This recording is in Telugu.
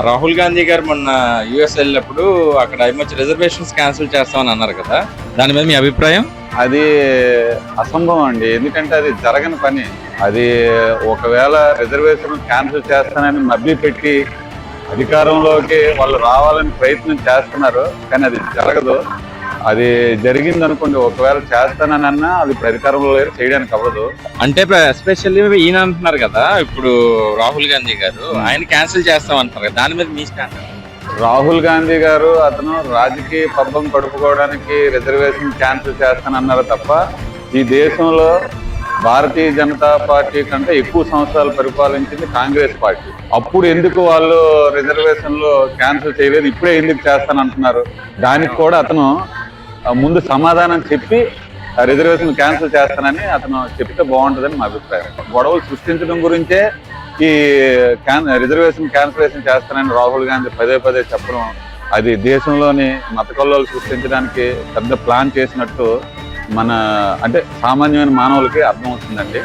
రాహుల్ గాంధీ గారు మొన్న యుఎస్ వెళ్ళినప్పుడు అక్కడ ఏమొచ్చి రిజర్వేషన్స్ క్యాన్సిల్ చేస్తామని అన్నారు కదా. దాని మీద మీ అభిప్రాయం? అది అసంభవం అండి. ఎందుకంటే అది జరగని పని. అది ఒకవేళ రిజర్వేషన్ క్యాన్సిల్ చేస్తానని మభ్య పెట్టి అధికారంలోకి వాళ్ళు రావాలని ప్రయత్నం చేస్తున్నారు కానీ అది జరగదు. అది జరిగింది అనుకోండి ఒకవేళ చేస్తానన్నా అది ఇప్పుడు అధికారంలో లేరు చేయడానికి అవ్వదు. అంటే ఎస్పెషల్లీ ఈయన అంటున్నారు కదా ఇప్పుడు రాహుల్ గాంధీ గారు ఆయన క్యాన్సిల్ చేస్తాం అంటున్నారు కదా దాని మీద మీ స్టాండ్ రాహుల్ గాంధీ గారు అతను రాజకీయ పబ్బం గడుపుకోవడానికి రిజర్వేషన్ క్యాన్సిల్ చేస్తానన్నారు తప్ప ఈ దేశంలో భారతీయ జనతా పార్టీ కంటే ఎక్కువ సంవత్సరాలు పరిపాలించింది కాంగ్రెస్ పార్టీ. అప్పుడు ఎందుకు వాళ్ళు రిజర్వేషన్లు క్యాన్సిల్ చేయలేదు ఇప్పుడే ఎందుకు చేస్తానంటున్నారు. దానికి కూడా అతను ముందు సమాధానం చెప్పి రిజర్వేషన్ క్యాన్సిల్ చేస్తానని అతను చెప్తే బాగుంటుందని మా అభిప్రాయం. గొడవలు సృష్టించడం గురించే ఈ క్యాన్ రిజర్వేషన్ క్యాన్సిలేషన్ చేస్తానని రాహుల్ గాంధీ పదే పదే చెప్పడం అది దేశంలోని మత కల్లోలు సృష్టించడానికి పెద్ద ప్లాన్ చేసినట్టు మన అంటే సామాన్యమైన మానవులకి అర్థమవుతుందండి.